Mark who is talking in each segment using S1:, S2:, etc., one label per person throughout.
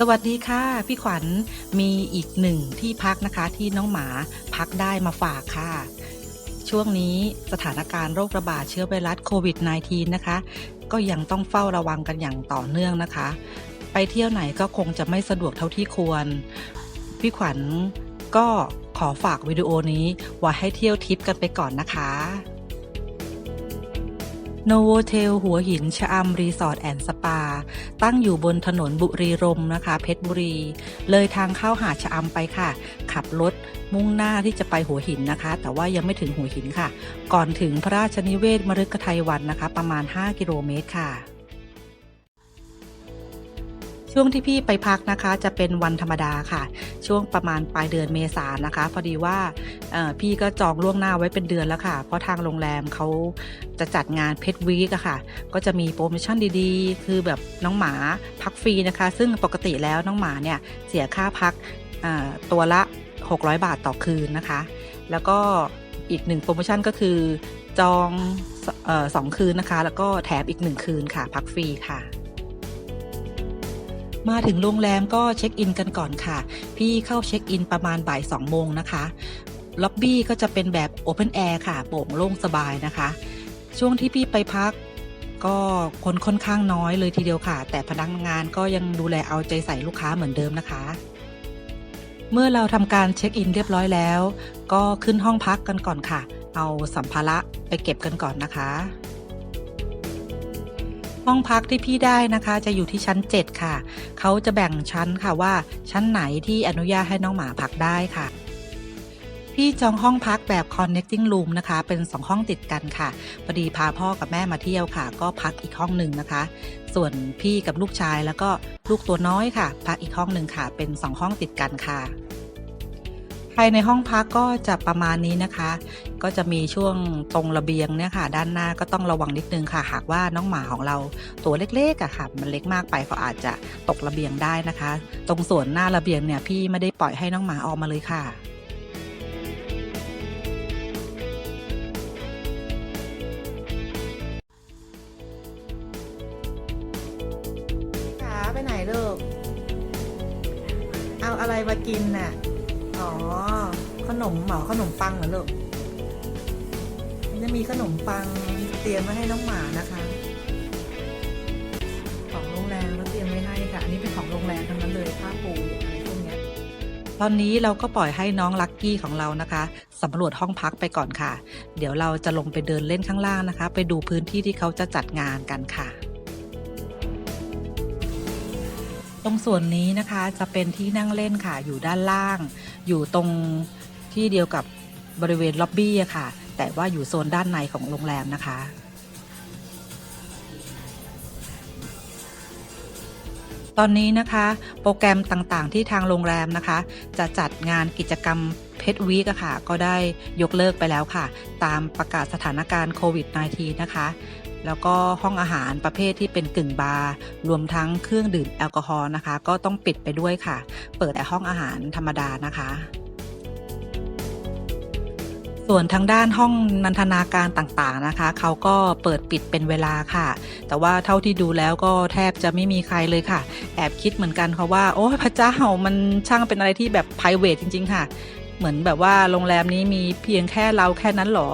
S1: สวัสดีค่ะ พี่ขวัญมีอีกหนึ่งที่พักนะคะที่น้องหมาพักได้มาฝากค่ะ ช่วงนี้สถานการณ์โรคระบาดเชื้อไวรัสโควิด -19 นะคะ ก็ยังต้องเฝ้าระวังกันอย่างต่อเนื่องนะคะ ไปเที่ยวไหนก็คงจะไม่สะดวกเท่าที่ควร พี่ขวัญก็ขอฝากวิดีโอนี้ไว้ให้เที่ยวทิปกันไปก่อนนะคะ โนโวเทลหัวหินชะอำรีสอร์ทแอนด์สปา ตั้งอยู่บนถนนบุรีรมนะคะ เพชรบุรี เลยทางเข้าหาดชะอำไปค่ะ ขับรถมุ่งหน้าที่จะไปหัวหินนะคะ แต่ว่ายังไม่ถึงหัวหินค่ะ ก่อนถึงพระราชนิเวศมฤคทยวันนะคะ ประมาณ 5 กิโลเมตรค่ะ ช่วงที่พี่ไปพักนะคะจะเป็นวันธรรมดาค่ะ ช่วงประมาณปลายเดือนเมษายนนะคะ พอดีว่าพี่ก็จองล่วงหน้าไว้เป็นเดือนแล้วค่ะ เพราะทางโรงแรมเขาจะจัดงานเพชรวีกอะค่ะ ก็จะมีโปรโมชั่นดีๆ คือแบบน้องหมาพักฟรีนะคะ ซึ่งปกติแล้วน้องหมาเนี่ยเสียค่าพักตัวละ 600 บาทต่อคืนนะคะ แล้วก็อีกหนึ่งโปรโมชั่นก็คือจองออสองคืนนะคะ แล้วก็แถมอีกหนึ่งคืนค่ะ พักฟรีค่ะ มาถึงโรงแรมก็เช็คอินกันก่อนค่ะ พี่เข้าเช็คอินประมาณบ่าย2โมงนะคะล็อบบี้ก็จะเป็นแบบโอเพนแอร์ค่ะ โปร่งโล่งสบายนะคะ ช่วงที่พี่ไปพักก็คนค่อนข้างน้อยเลยทีเดียวค่ะ แต่พนักงานก็ยังดูแลเอาใจใส่ลูกค้าเหมือนเดิมนะคะ เมื่อเราทำการเช็คอินเรียบร้อยแล้ว ก็ขึ้นห้องพักกันก่อนค่ะ เอาสัมภาระไปเก็บกันก่อนนะคะ ห้องพักที่พี่ได้นะคะ จะอยู่ที่ชั้น 7 ค่ะ เขาจะแบ่งชั้นค่ะว่า ชั้นไหนที่อนุญาตให้น้องหมาพักได้ค่ะ พี่จองห้องพักแบบ connecting room นะคะ เป็น 2 ห้องติดกันค่ะพอดีพาพ่อกับแม่มาเที่ยวค่ะ ก็พักอีกห้องหนึ่งนะคะ ส่วนพี่กับลูกชายแล้วก็ลูกตัวน้อยค่ะ พักอีกห้องหนึ่งค่ะ เป็น 2 ห้องติดกันค่ะ ภายในห้องพักก็จะประมาณนี้นะคะ ก็จะมีช่วงตรงระเบียงเนี่ยค่ะ ด้านหน้าก็ต้องระวังนิดนึงค่ะ หากว่าน้องหมาของเราตัวเล็กๆอะค่ะ มันเล็กมากไปก็อาจจะตกระเบียงได้นะคะ ตรงส่วนหน้าระเบียงเนี่ยพี่ไม่ได้ปล่อยให้น้องหมาออกมาเลยค่ะขาไปไหนลูกเอาอะไรมากินน่ะ อ๋อ ขนมเหรอขนมปังเหรอลูกจะมีขนมปังเตรียมไว้ให้น้องหมานะคะ ของโรงแรมแล้วเตรียมไว้ให้ค่ะ อันนี้เป็นของโรงแรมทั้งนั้นเลยผ้าปูอะไรพวกนี้ตอนนี้เราก็ปล่อยให้น้องลักกี้ของเรานะคะสำรวจห้องพักไปก่อนค่ะ เดี๋ยวเราจะลงไปเดินเล่นข้างล่างนะคะ ไปดูพื้นที่ที่เขาจะจัดงานกันค่ะตรงส่วนนี้นะคะจะเป็นที่นั่งเล่นค่ะอยู่ด้านล่าง อยู่ตรงที่เดียวกับบริเวณล็อบบี้ค่ะ แต่ว่าอยู่โซนด้านในของโรงแรมนะคะ ตอนนี้นะคะ โปรแกรมต่างๆ ที่ทางโรงแรมนะคะ จะจัดงานกิจกรรมเพชรวีกค่ะ ก็ได้ยกเลิกไปแล้วค่ะ ตามประกาศสถานการณ์โควิด -19 นะคะ แล้วก็ห้องอาหารประเภทที่เป็นกึ่งบาร์รวมทั้งเครื่องดื่มแอลกอฮอล์นะคะ ก็ต้องปิดไปด้วยค่ะ เปิดแต่ห้องอาหารธรรมดานะคะส่วนทางด้านห้องนันทนาการต่างๆนะคะ เขาก็เปิดปิดเป็นเวลาค่ะ แต่ว่าเท่าที่ดูแล้วก็แทบจะไม่มีใครเลยค่ะ แอบคิดเหมือนกันค่ะว่า โอ้พระเจ้ามันช่างเป็นอะไรที่แบบ p r i v a t จริง ๆ ค่ะ เหมือนแบบว่าโรงแรมนี้มีเพียงแค่เราแค่นั้นหรอ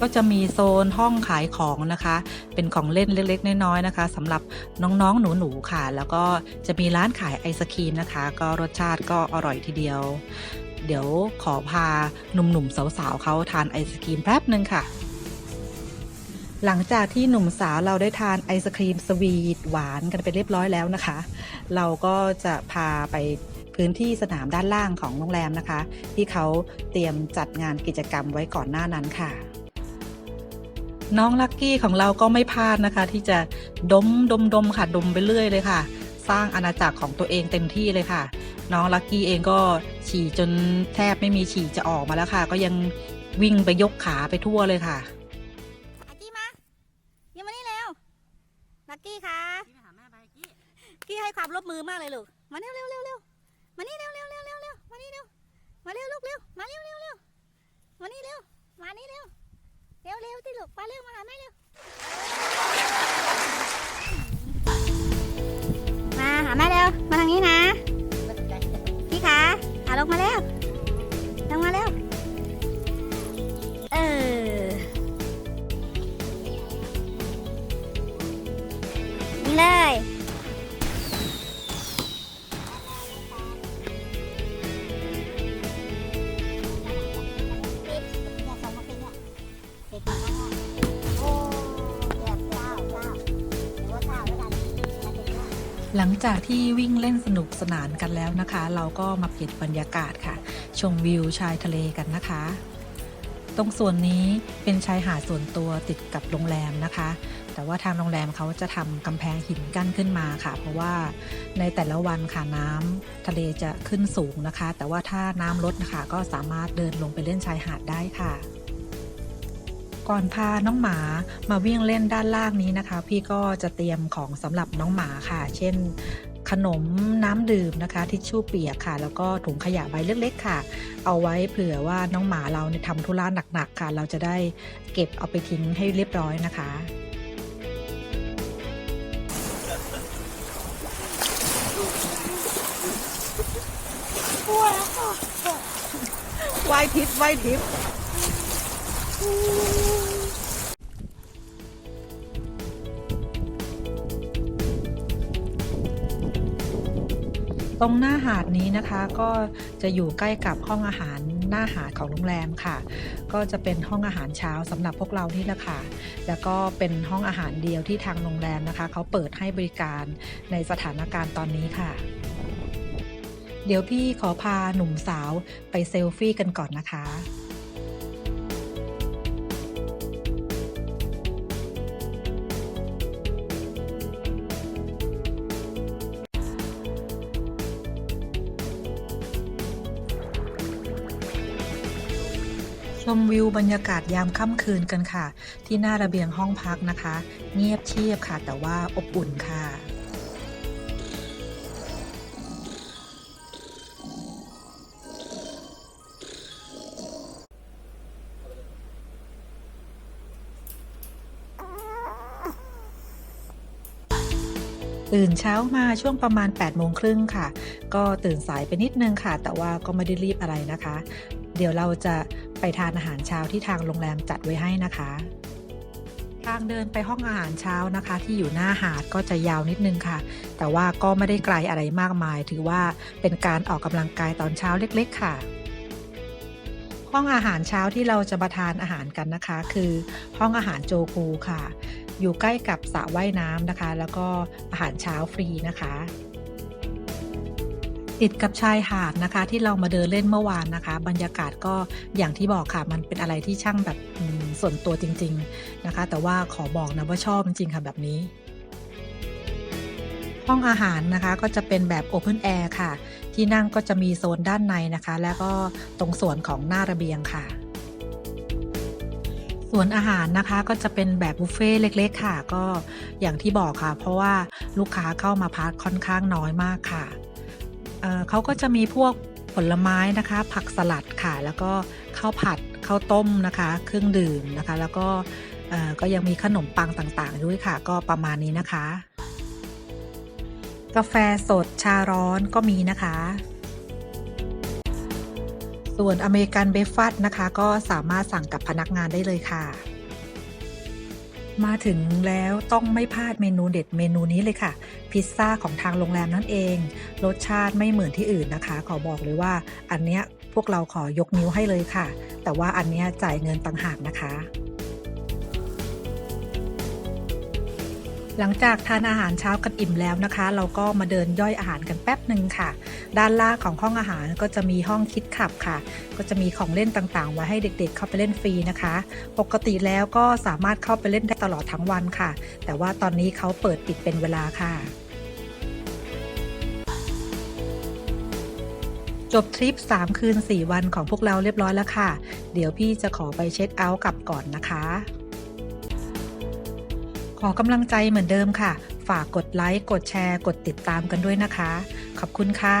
S1: ก็จะมีโซนห้องขายของนะคะ เป็นของเล่นเล็กๆ น้อยๆนะคะสำหรับน้องๆหนูๆค่ะ แล้วก็จะมีร้านขายไอศครีมนะคะ ก็รสชาติก็อร่อยทีเดียว เดี๋ยวขอพาหนุ่มๆสาวๆเขาทานไอศครีมแป๊บหนึ่งค่ะหลังจากที่หนุ่มสาวเราได้ทานไอศครีมสวีทหวานกันไปเรียบร้อยแล้วนะคะ เราก็จะพาไปพื้นที่สนามด้านล่างของโรงแรมนะคะ ที่เขาเตรียมจัดงานกิจกรรมไว้ก่อนหน้านั้นค่ะ น้องลักกี้ของเราก็ไม่พลาดนะคะ ที่จะดมดมดมค่ะดมไปเรื่อยเลยค่ะ สร้างอาณาจักรของตัวเองเต็มที่เลยค่ะ น้องลักกี้เองก็ฉี่จนแทบไม่มีฉี่จะออกมาแล้วค่ะ ก็ยังวิ่งไปยกขาไปทั่วเลยค่ะ
S2: อากี้มาเดี๋ยวมานี่เร็วลักกกี้คะ
S3: กี้ไปหาแม่ไปกี้
S2: ให้ความร่วมมือมากเลยลูกมาเร็วเร็วเร็วเร็วมานี่เร็วเร็วเร็วเร็วเร็วมานี่เร็วมาเร็วลูกเร็วมาเร็วเร็วเร็วมานี่เร็วมานี่เร็ว ร็วเร็วที่ลูกมาเร็วมาหาแม่เร็ว มาหาแม่เร็ว มาทางนี้นะ พี่คะหาลงมาเร็วลงมาเร็ว
S1: หลังจากที่วิ่งเล่นสนุกสนานกันแล้วนะคะ เราก็มาเปลี่ยนบรรยากาศค่ะ ชมวิวชายทะเลกันนะคะ ตรงส่วนนี้เป็นชายหาดส่วนตัวติดกับโรงแรมนะคะ แต่ว่าทางโรงแรมเขาจะทำกำแพงหินกั้นขึ้นมาค่ะ เพราะว่าในแต่ละวันค่ะน้ำทะเลจะขึ้นสูงนะคะ แต่ว่าถ้าน้ำลดนะคะ ก็สามารถเดินลงไปเล่นชายหาดได้ค่ะ ก่อนพาน้องหมามาวิ่งเล่นด้านล่างนี้นะคะ พี่ก็จะเตรียมของสำหรับน้องหมาค่ะ เช่นขนมน้ำดื่มนะคะทิชชู่เปียกค่ะ แล้วก็ถุงขยะใบเล็กๆค่ะ เอาไว้เผื่อว่าน้องหมาเราเนี่ยทำธุระหนักๆค่ะ เราจะได้เก็บเอาไปทิ้งให้เรียบร้อยนะคะ
S3: วายทิพย์วายทิพย์
S1: ตรงหน้าหาดนี้นะคะก็จะอยู่ใกล้กับห้องอาหารหน้าหาดของโรงแรมค่ะ ก็จะเป็นห้องอาหารเช้าสำหรับพวกเรานี่แหละค่ะ แล้วก็เป็นห้องอาหารเดียวที่ทางโรงแรมนะคะเขาเปิดให้บริการในสถานการณ์ตอนนี้ค่ะ เดี๋ยวพี่ขอพาหนุ่มสาวไปเซลฟี่กันก่อนนะคะ ชมวิวบรรยากาศยามค่ำคืนกันค่ะ ที่หน้าระเบียงห้องพักนะคะ เงียบเชียบค่ะ แต่ว่าอบอุ่นค่ะตื่นเช้ามาช่วงประมาณ8โมงครึ่งค่ะ ก็ตื่นสายไปนิดนึงค่ะ แต่ว่าก็ไม่ได้รีบอะไรนะคะ เดี๋ยวเราจะ ไปทานอาหารเช้าที่ทางโรงแรมจัดไว้ให้นะคะ ทางเดินไปห้องอาหารเช้านะคะ ที่อยู่หน้าหาดก็จะยาวนิดนึงค่ะ แต่ว่าก็ไม่ได้ไกลอะไรมากมาย ถือว่าเป็นการออกกำลังกายตอนเช้าเล็ก ๆ ค่ะห้องอาหารเช้าที่เราจะมาทานอาหารกันนะคะ คือห้องอาหารโจคูค่ะ อยู่ใกล้กับสระว่ายน้ำนะคะ แล้วก็อาหารเช้าฟรีนะคะ ติดกับชายหาดนะคะ ที่เรามาเดินเล่นเมื่อวานนะคะ บรรยากาศก็อย่างที่บอกค่ะ มันเป็นอะไรที่ช่างแบบส่วนตัวจริง ๆนะคะ แต่ว่าขอบอกนะว่าชอบจริงๆค่ะแบบนี้ห้องอาหารนะคะก็จะเป็นแบบ Open Air ค่ะ ที่นั่งก็จะมีโซนด้านในนะคะ แล้วก็ตรงส่วนของหน้าระเบียงค่ะ ส่วนอาหารนะคะก็จะเป็นแบบบุฟเฟ่ต์เล็กๆค่ะ ก็อย่างที่บอกค่ะ เพราะว่าลูกค้าเข้ามาพักค่อนข้างน้อยมากค่ะ เเขาก็จะมีพวกผลไม้นะคะ ผักสลัดค่ะ แล้วก็ข้าวผัดข้าวต้มนะคะ เครื่องดื่มนะคะ แล้วก็ก็ยังมีขนมปังต่างๆ ด้วยค่ะ ก็ประมาณนี้นะคะ กาแฟสดชาร้อนก็มีนะคะ ส่วนอเมริกันเบฟฟัตนะคะ ก็สามารถสั่งกับพนักงานได้เลยค่ะ มาถึงแล้วต้องไม่พลาดเมนูเด็ดเมนูนี้เลยค่ะ พิซซ่าของทางโรงแรมนั่นเอง รสชาติไม่เหมือนที่อื่นนะคะ ขอบอกเลยว่า อันเนี้ยพวกเราขอยกนิ้วให้เลยค่ะ แต่ว่าอันเนี้ยจ่ายเงินต่างหากนะคะ หลังจากทานอาหารเช้ากันอิ่มแล้วนะคะ เราก็มาเดินย่อยอาหารกันแป๊บหนึ่งค่ะ ด้านล่างของห้องอาหารก็จะมีห้องคิดขับค่ะ ก็จะมีของเล่นต่างๆ ไว้ให้เด็กๆเข้าไปเล่นฟรีนะคะ ปกติแล้วก็สามารถเข้าไปเล่นได้ตลอดทั้งวันค่ะ แต่ว่าตอนนี้เขาเปิดปิดเป็นเวลาค่ะจบทริป 3 คืน 4 วันของพวกเราเรียบร้อยแล้วค่ะ เดี๋ยวพี่จะขอไปเช็คเอาท์กลับก่อนนะคะ ขอกำลังใจเหมือนเดิมค่ะ ฝากกดไลค์ กดแชร์ กดติดตามกันด้วยนะคะ ขอบคุณค่ะ